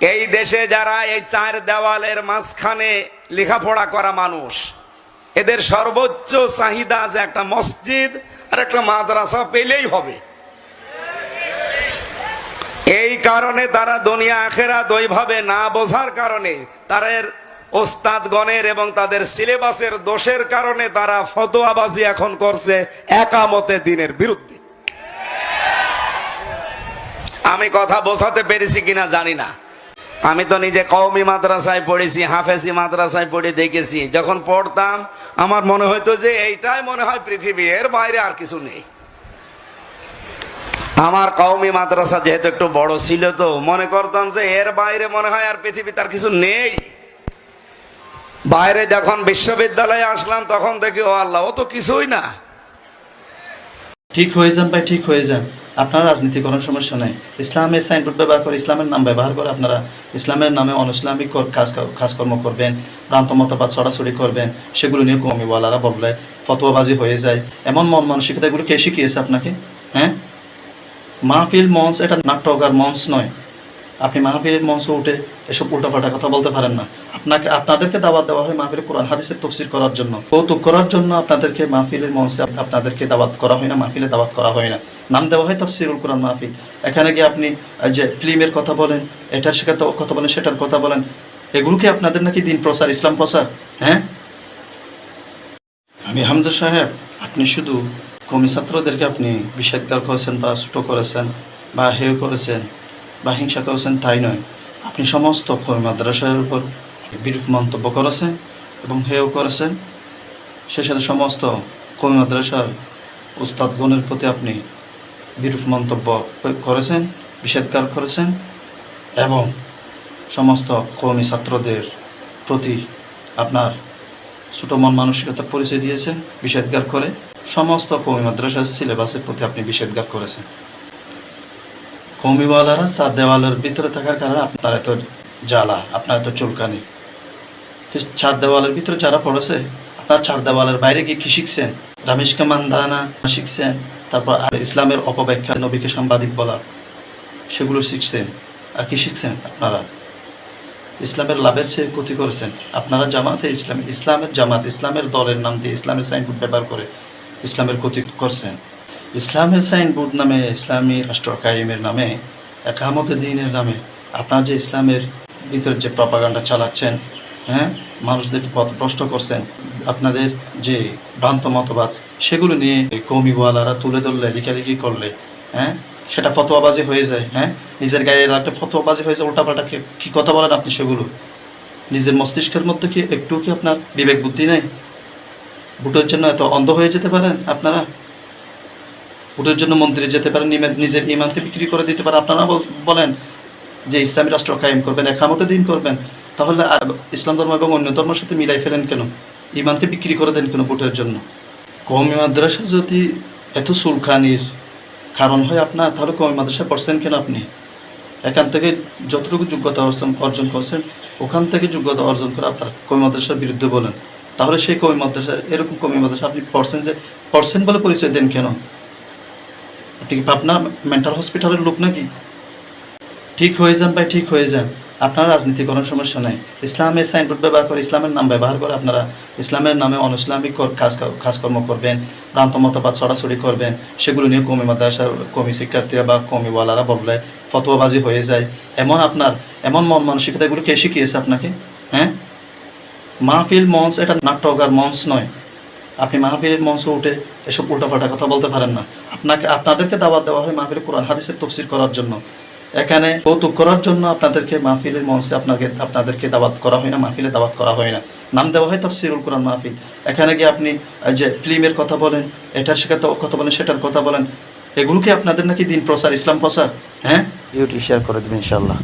এই দেশে যারা এই চার দেওয়ালের মাঝখানে লেখাপড়া করা মানুষ, এদের সর্বোচ্চ চাহিদা যে একটা মসজিদ আর একটা মাদ্রাসা পেলেই হবে। এই কারণে তারা দুনিয়া আখেরা দৈভাবে না বোঝার কারণে তাদের ওস্তাদগণের এবং তাদের সিলেবাসের দোষের কারণে তারা ফতোয়াবাজি এখন করছে একামতে দিনের বিরুদ্ধে। আমি কথা বোঝাতে পেরেছি কিনা জানি না। আমি তো নিজে কওমি মাদ্রাসায় পড়েছি, হাফেজি মাদ্রাসায় পড়ে দেখেছি। যখন পড়তাম, আমার মনে হইতো যে এইটাই মনে হয় পৃথিবী, এর বাইরে আর কিছু নেই। আমার কওমি মাদ্রাসা যেহেতু একটু বড় ছিল তো, মনে করতাম যে এর বাইরে মনে হয় আর পৃথিবী তার কিছু নেই। বাইরে যখন বিশ্ববিদ্যালয়ে আসলাম, তখন দেখি, ও আল্লাহ, ও তো কিছুই না। ঠিক হয়ে যান ভাই, ঠিক হয়ে যান। আপনার রাজনীতি করার সমস্যা নেই। ইসলামের সাইনবোর্ড ব্যবহার করে, ইসলামের নাম ব্যবহার করে আপনারা ইসলামের নামে অনইসলামিক কর- কাজ কাজকর্ম করবেন প্রান্ত মতবাদ ছড়াছড়ি করবেন, সেগুলো নিয়ে কমিওয়ালারা বললে ফতোয়াবাজি হয়ে যায়। এমন মন মানসিকতাগুলো কে শিখিয়েছে আপনাকে? হ্যাঁ? মাহফিল মঞ্চ এটা নাট্যকার মঞ্চ নয়। আপনি মাহফিলের মঞ্চে উঠে এসব উল্টাপাল্টা কথা বলতে পারেন না। আপনাকে, আপনাদেরকে দাওয়াত দেওয়া হয় মাহফিলে কোরআন, হাদিসের তফসির করার জন্য। কৌতুক করার জন্য আপনাদেরকে মাহফিলের মঞ্চে আপনাদেরকে দাওয়াত করা হয় না, মাহফিলে দাওয়াত করা হয় না। নাম দেওয়া হয় তফসিরুল কোরআন মাহফিল। এখানে গিয়ে আপনি যে ফিল্মের কথা বলেন, এটার সেটার কথা বলেন, সেটার কথা বলেন। এগুলোকে আপনাদের নাকি দিন প্রচার, ইসলাম প্রচার? হ্যাঁ? আমি হামজা সাহেব, আপনি শুধু কমি ছাত্রদেরকে আপনি বিষেধগার করেছেন বা ছোটো করেছেন বা হেয় করেছেন। বা হিংসা করেছেন তাই নয়। আপনি সমস্ত মাদ্রাসার উপর বিরূপ মন্তব্য করেছেন এবং হেও করেছেন। সে সাথে সমস্ত কমি মাদ্রাসার উস্তাদগণের প্রতি আপনি বিরূপ মন্তব্য করেছেন বিষেধগার করেছেন এবং সমস্ত কমি ছাত্রদের প্রতি আপনার ছোট মন মানসিকতার পরিচয় দিয়েছেন বিষেধগার করে। সমস্ত কৌমি মাদ্রাসার সিলেবাসের প্রতি আপনি বিষেধগার করেছেন। কৌমিওয়ালারা চার দেওয়ালের ভিতরে থাকার কারণে আপনার এত জ্বালা, আপনার এত চুলকানি। তো চার দেওয়ালের ভিতরে যারা পড়েছে, আপনার চার দেওয়ালের বাইরে গিয়ে কি শিখছেন? রামেশ কামান্দানা শিখছেন, তারপর আর ইসলামের অপব্যাখ্যা নবীকে সাংবাদিক বলা, সেগুলো শিখছেন। আর কি শিখছেন আপনারা? ইসলামের লাভের চেয়ে ক্ষতি করেছেন। আপনারা জামাতে ইসলাম, ইসলামের জামাত, ইসলামের দলের নাম দিয়ে ইসলামের সাইনবোর্ড ব্যবহার করে ইসলামের ক্ষতি করছেন। ইসলামের সাইনবোর্ড নামে ইসলামী রাষ্ট্র কায়েমের নামে একামত দিনের নামে আপনার যে ইসলামের ভিতর যে প্রপাগান্ডা চালাচ্ছেন হ্যাঁ মানুষদেরকে পথভ্রষ্ট করছেন, আপনাদের যে ভ্রান্ত মতবাদ, সেগুলো নিয়ে কৌমিওয়ালারা তুলে ধরলে, লিখালিখি করলে হ্যাঁ সেটা ফতোয়াবাজি হয়ে যায় হ্যাঁ নিজের গায়ে একটা ফতোয়াবাজি হয়ে যায়, উল্টাপাল্টা কি- কথা বলেন আপনি সেগুলো? নিজের মস্তিষ্কের মধ্যে কি একটু কি আপনার বিবেক বুদ্ধি নেই? ভোটের জন্য এত অন্ধ হয়ে যেতে পারেন আপনারা? ভোটের জন্য মন্দিরে যেতে পারেন নিজের ইমানকে বিক্রি করে দিতে পারেন। আপনারা বলেন যে ইসলামী রাষ্ট্র কায়েম করবেন, একামতে দিন করবেন। তাহলে ইসলাম ধর্ম এবং অন্য ধর্মের সাথে মিলাই ফেলেন কেন? ইমানকে বিক্রি করে দেন কেন ভোটের জন্য? কমি মাদ্রাসা যদি এত সুলখানির কারণ হয় আপনার, তাহলে কমি মাদ্রাসায় পড়ছেন কেন আপনি? এখান থেকে যতটুকু যোগ্যতা অর্জন অর্জন করছেন, ওখান থেকে যোগ্যতা অর্জন করে আপনার কমি মাদ্রাসার বিরুদ্ধে বলেন। তাহলে সেই কমি মাদ্রাসা এরকম কমি মাদ্রাসা আপনি পড়ছেন যে পড়ছেন বলে পরিচয় দেন কেন? আপনি কি মেন্টাল হসপিটালের লোক নাকি? ঠিক হয়ে যান ভাই, ঠিক হয়ে যান। আপনার রাজনীতি করার সমস্যা নেই। ইসলামের সাইনবোর্ড ব্যবহার করে, ইসলামের নাম ব্যবহার করে আপনারা ইসলামের নামে অনইসলামিক কাজ কাজকর্ম করবেন, ভ্রান্ত মতবাদ ছড়াছড়ি করবেন, সেগুলো নিয়ে কমি মাদ্রাসার, কমি শিক্ষার্থীরা বা কমিওয়ালারা বললে ফতোয়াবাজি হয়ে যায়। এমন আপনার, এমন মন মানসিকতা এগুলো কে শিখিয়েছে আপনাকে? হ্যাঁ? মাহফিল মঞ্চ এটা নাটক আর মঞ্চ নয়। আপনি মাহফিলের মঞ্চে উঠে এসব উল্টাপাল্টা কথা বলতে পারেন না। আপনাকে, আপনাদেরকে দাওয়াত দেওয়া হয় মাহফিলে কোরআন হাদিসের তফসির করার জন্য। এখানে কৌতুক করার জন্য আপনাদেরকে মাহফিলের মঞ্চে আপনাকে, আপনাদেরকে দাওয়াত করা হয় না, মাহফিলে দাওয়াত করা হয় না। নাম দেওয়া হয় তফসিরুল কোরআন মাহফিল। এখানে গিয়ে আপনি যে ফিল্মের কথা বলেন, এটার সেটার কথা বলেন, সেটার কথা বলেন এগুলোকে আপনাদের নাকি দিন প্রচার, ইসলাম প্রচার? হ্যাঁ? ইউটিউব শেয়ার করে দেবেন ইনশাল্লাহ